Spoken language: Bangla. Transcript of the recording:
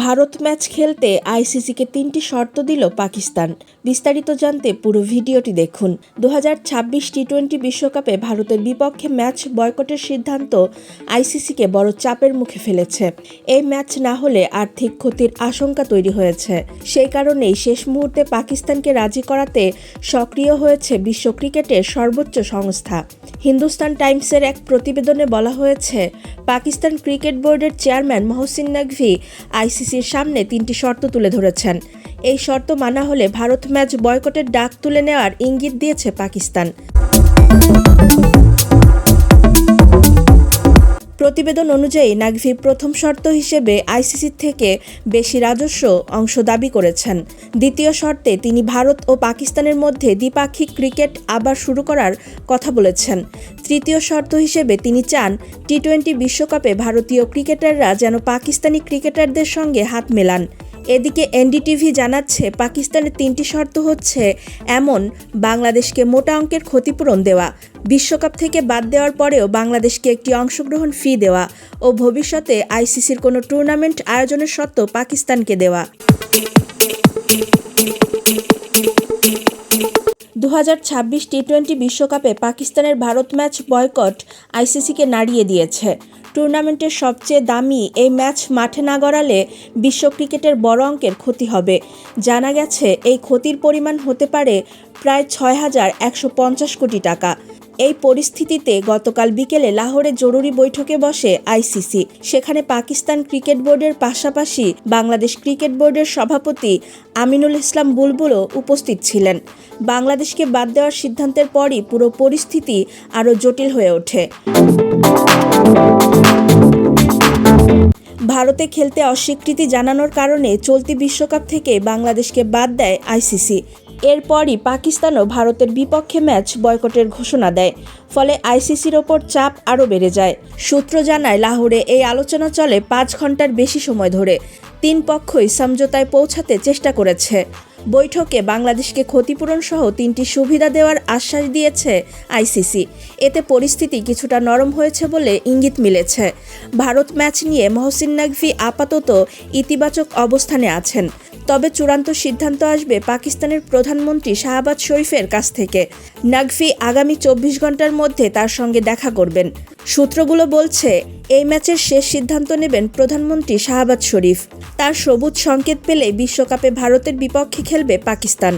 ভারত ম্যাচ খেলতে আইসিসিকে তিনটি শর্ত দিল পাকিস্তান। বিস্তারিত জানতে পুরো ভিডিওটি দেখুন। দু টি টোয়েন্টি বিশ্বকাপে ভারতের বিপক্ষে ম্যাচ বয়কটের সিদ্ধান্ত আইসিসিকে বড় চাপের মুখে ফেলেছে। এই ম্যাচ না হলে আর্থিক ক্ষতির আশঙ্কা তৈরি হয়েছে। সেই কারণেই শেষ মুহূর্তে পাকিস্তানকে রাজি করাতে সক্রিয় হয়েছে বিশ্ব ক্রিকেটের সর্বোচ্চ সংস্থা। হিন্দুস্তান টাইমসের এক প্রতিবেদনে বলা হয়েছে, পাকিস্তান ক্রিকেট বোর্ডের চেয়ারম্যান মহসিন নাকভি আইসিসির সামনে তিনটি শর্ত তুলে ধরেছেন। এই শর্ত মানা হলে ভারত ম্যাচ বয়কটের ডাক তুলে নেওয়ার ইঙ্গিত দিয়েছে পাকিস্তান। প্রতিবেদন অনুযায়ী নাগভি প্রথম শর্ত হিসেবে আইসিসি থেকে বেশি রাজস্ব অংশ দাবি করেছেন। দ্বিতীয় শর্তে তিনি ভারত ও পাকিস্তানের মধ্যে দ্বিপাক্ষিক ক্রিকেট আবার শুরু করার কথা বলেছেন। তৃতীয় শর্ত হিসেবে তিনি চান টি টোয়েন্টি বিশ্বকাপে ভারতীয় ক্রিকেটাররা যেন পাকিস্তানি ক্রিকেটারদের সঙ্গে হাত মেলান। এদিকে এনডিটিভি জানাচ্ছে পাকিস্তানের তিনটি শর্ত হচ্ছে, এমন, বাংলাদেশকে মোটা অঙ্কের ক্ষতিপূরণ দেওয়া। বিশ্বকাপ থেকে বাদ দেওয়ার পরেও বাংলাদেশকে একটি অংশগ্রহণ ফি দেওয়া। ও ভবিষ্যতে আইসিসির কোনো টুর্নামেন্ট আয়োজনের সত্ত্বেও পাকিস্তানকে দেওয়া। দু ছাব্বিশ টি টোয়েন্টি বিশ্বকাপে পাকিস্তানের ভারত ম্যাচ বয়কট আইসিসিকে নাড়িয়ে দিয়েছে। টুর্নামেন্টের সবচেয়ে দামি এই ম্যাচ মাঠে না গড়ালে বিশ্ব ক্রিকেটের বড় অঙ্কের ক্ষতি হবে। জানা গেছে, এই ক্ষতির পরিমাণ হতে পারে প্রায় ছয় হাজার একশো পঞ্চাশ কোটি টাকা। এই পরিস্থিতিতে গতকাল বিকেলে লাহোরে জরুরি বৈঠকে বসে আইসিসি। সেখানে পাকিস্তান ক্রিকেট বোর্ডের পাশাপাশি বাংলাদেশ ক্রিকেট বোর্ডের সভাপতি আমিনুল ইসলাম বুলবুলও উপস্থিত ছিলেন। বাংলাদেশকে বাদ দেওয়ার সিদ্ধান্তের পরই পুরো পরিস্থিতি আরও জটিল হয়ে ওঠে। ভারতে খেলতে অস্বীকৃতি জানানোর কারণে চলতি বিশ্বকাপ থেকে বাংলাদেশকে বাদ দেয় আইসিসি। এরপরই পাকিস্তানও ভারতের বিপক্ষে ম্যাচ বয়কটের ঘোষণা দেয়। ফলে আইসিসির ওপর চাপ আরও বেড়ে যায়। সূত্র জানায়, লাহোরে এই আলোচনা চলে পাঁচ ঘণ্টার বেশি সময় ধরে। তিন পক্ষই সমঝোতায় পৌঁছাতে চেষ্টা করেছে। বৈঠকে বাংলাদেশকে ক্ষতিপূরণ সহ তিনটি সুবিধা দেওয়ার আশ্বাস দিয়েছে আইসিসি। এতে পরিস্থিতি কিছুটা নরম হয়েছে বলে ইঙ্গিত মিলেছে। ভারত ম্যাচ নিয়ে মহসিন নাকভি আপাতত ইতিবাচক অবস্থানে আছেন। তবে চূড়ান্ত সিদ্ধান্ত আসবে পাকিস্তানের প্রধানমন্ত্রী শাহবাজ শরীফের কাছ থেকে। নাগভি আগামী চব্বিশ ঘণ্টার মধ্যে তার সঙ্গে দেখা করবেন। সূত্রগুলো বলছে, এই ম্যাচের শেষ সিদ্ধান্ত নেবেন প্রধানমন্ত্রী শাহবাজ শরীফ। তার সবুজ সংকেত পেলে বিশ্বকাপে ভারতের বিপক্ষে খেলবে পাকিস্তান।